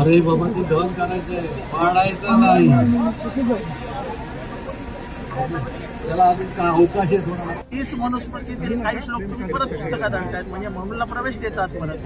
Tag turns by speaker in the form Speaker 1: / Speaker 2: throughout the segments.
Speaker 1: अरे बाबा ती दहन करायचंय. पाडायचं नाही. त्याला अजून का अवकाश आहे
Speaker 2: तीच मनुस्मृतीतील काही श्लोक तुम्ही परत पुस्तकात आणतात म्हणजे म्हणूनला प्रवेश देतात परत.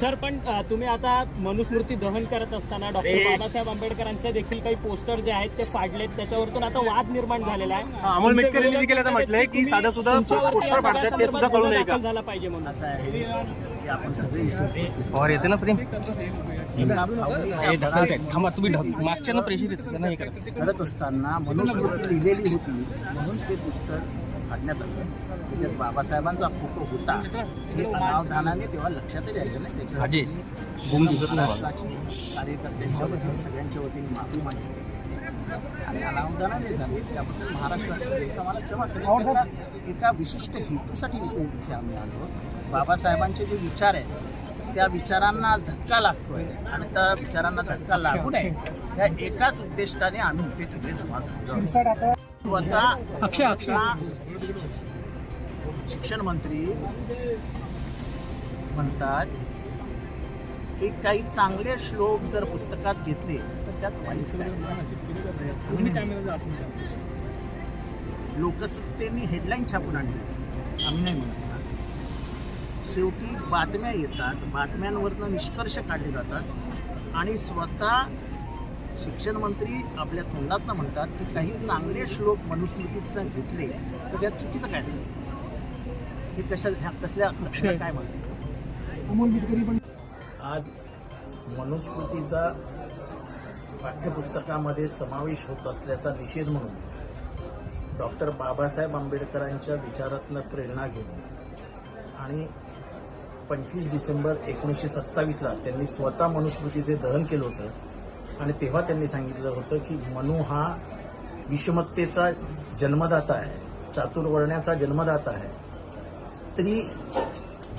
Speaker 3: सर पण तुम्ही आता मनुस्मृती दहन करत असताना डॉक्टर बाबासाहेब आंबेडकरांचे देखील काही पोस्टर जे आहेत ते फाडलेत. त्याच्यावरतून आता वाद निर्माण झालेला आहे.
Speaker 4: अमोल मेटकर यांनी देखील आता म्हटलंय की साधा सुद्धा पोस्टर फाडतात ते सुद्धा कळू नये
Speaker 3: झाला पाहिजे म्हणून.
Speaker 2: असं आहे की आपण सगळे इथे उपस्थित.
Speaker 4: पवार येते ना प्रेम थांबा तुम्ही मागच्या प्रेशर येतं
Speaker 2: करत. असताना मनुस्मृती लिहिलेली होती म्हणून ते पुस्तक फाडण्यात आलं त्याच्यात बाबासाहेबांचा फोटो होता. हे अनावधानाने तेव्हा लक्षातच यायचं नाही. त्याच्या. महाराष्ट्राची कार्यकर्त्यांच्या वतीने सगळ्यांच्या वतीने माफी मागितली आणि अनावधानाने झाले. त्याबद्दल क्षमा करेल एका- विशिष्ट हेतूसाठी इथे इथे आम्ही आलो. बाबासाहेबांचे जे विचार आहेत त्या विचारांना आज धक्का लागतोय. आणि त्या विचारांना धक्का लागू नये. या एकाच उद्दिष्टाने आम्ही इथे सगळे जमा स्वतः स्वतः शिक्षण मंत्री म्हणतात की काही चांगले श्लोक जर पुस्तकात घेतले तर त्यात वाईट? लोकसत्तेने हेडलाईन छापून आणली आम्ही नाही म्हणत. शेवटी बातम्या येतात बातम्यांवरनं निष्कर्ष काढले जातात आणि स्वतः शिक्षण मंत्री आपल्या तोंडातनं म्हणतात की काही चांगले श्लोक मनुस्मृतीतनं घेतले तर त्यात चुकीचं काय हे कशा ह्या कसल्या काय म्हणतात? आज मनुस्मृतीचा पाठ्यपुस्तकामध्ये समावेश होत असल्याचा निषेध म्हणून डॉक्टर बाबासाहेब आंबेडकरांच्या विचारातनं प्रेरणा घेऊन आणि पंचवीस डिसेंबर एकोणीसशे सत्तावीसला त्यांनी स्वतः मनुस्मृतीचे दहन केलं होतं. आणि तेव्हा त्यांनी सांगितलं होतं की मनु हा विषमत्तेचा जन्मदाता आहे चातुर्वर्ण्याचा जन्मदाता आहे स्त्री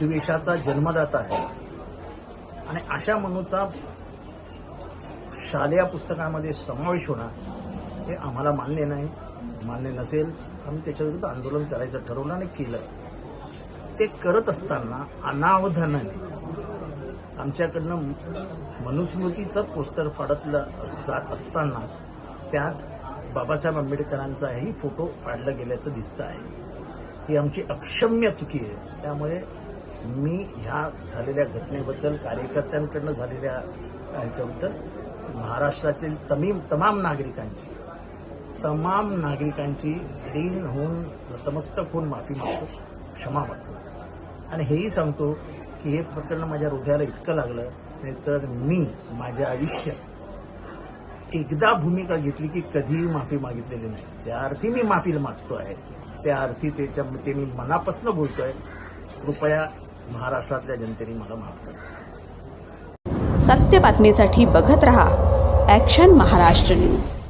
Speaker 2: द्वेषाचा जन्मदाता आहे. आणि अशा मनूचा शालेय पुस्तकामध्ये समावेश होणार हे आम्हाला मान्य नाही मान्य नसेल. आम्ही त्याच्याविरुद्ध आंदोलन करायचं ठरवलं आणि केलं. ते करत असताना अनावधानाने आमच्याकडनं मनुस्मृतीचं पोस्टर फाडतलं जात असताना त्यात बाबासाहेब आंबेडकरांचाही फोटो फाडला गेल्याचं दिसतं आहे. ही आमची अक्षम्य चुकी आहे. त्यामुळे मी ह्या झालेल्या घटनेबद्दल कार्यकर्त्यांकडनं झालेल्या ह्याच्याबद्दल महाराष्ट्रातील तमीम तमाम नागरिकांची तमाम नागरिकांची दिन होऊन नतमस्तक होऊन माफी मागतो क्षमा मागतो. आणि हेही सांगतो की हे प्रकरण माझ्या हृदयाला इतकं लागलं नाही तर मी माझ्या आयुष्यात एकदा भूमिका घेतली की कधीही माफी मागितलेली नाही. ज्या अर्थी मी माफी मागतो आहे त्या अर्थी त्याच्या ते मी मनापासून बोलतोय. कृपया महाराष्ट्रातल्या जनतेने मला माफ करा.
Speaker 5: सत्य बातमीसाठी बघत रहा ॲक्शन महाराष्ट्र न्यूज